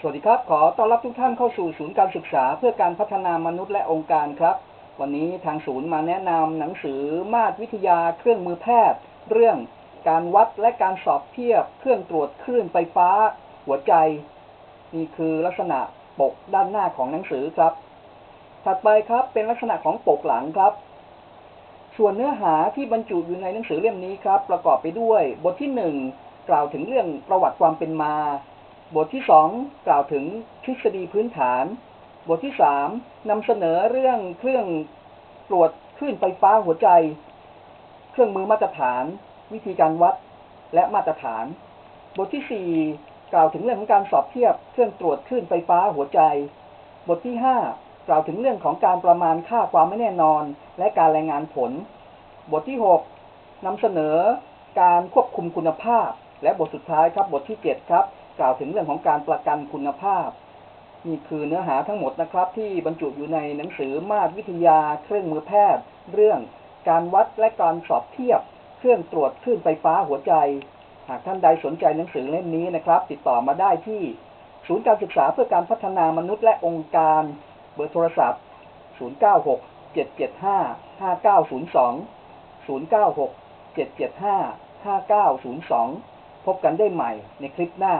สวัสดีครับ ขอต้อนรับทุกท่านเข้าสู่ศูนย์การศึกษาเพื่อการพัฒนามนุษย์และองค์การครับ วันนี้ทางศูนย์มาแนะนำหนังสือมาตรวิทยาเครื่องมือแพทย์ เรื่องการวัดและการสอบเทียบ เครื่องตรวจคลื่นไฟฟ้า หัวใจ นี่คือลักษณะปกด้านหน้าของหนังสือครับ ถัดไปครับเป็นลักษณะของปกหลังครับ ส่วนเนื้อหาที่บรรจุอยู่ในหนังสือเล่มนี้ครับ ประกอบไปด้วยบทที่หนึ่งกล่าวถึงเรื่องประวัติความเป็นมา บทที่สองกล่าวถึงทฤษฎีพื้นฐาน บทที่สามนำเสนอเรื่องเครื่องตรวจคลื่นไฟฟ้าหัวใจ เครื่องมือมาตรฐาน วิธีการวัดและมาตรฐาน บทที่สี่กล่าวถึงเรื่องของการสอบเทียบเครื่องตรวจคลื่นไฟฟ้าหัวใจ บทที่ห้ากล่าวถึงเรื่องของการประมาณค่าความไม่แน่นอน และการรายงานผล บทที่หกนำเสนอการควบคุมคุณภาพ และบทสุดท้ายครับบทที่เจ็ดครับ กล่าวถึงเรื่องของการประกันคุณภาพ นี่คือเนื้อหาทั้งหมดนะครับ ที่บรรจุอยู่ในหนังสือมาตรวิทยาเครื่องมือแพทย์ เรื่องการวัดและการสอบเทียบ เครื่องตรวจคลื่นไฟฟ้าหัวใจ หากท่านใดสนใจหนังสือเล่มนี้นะครับ ติดต่อมาได้ที่ศูนย์การศึกษาเพื่อการพัฒนามนุษย์และองค์การเบอร์โทรศัพท์ 096 775 5902 096 775 5902 พบกันได้ใหม่ในคลิปหน้า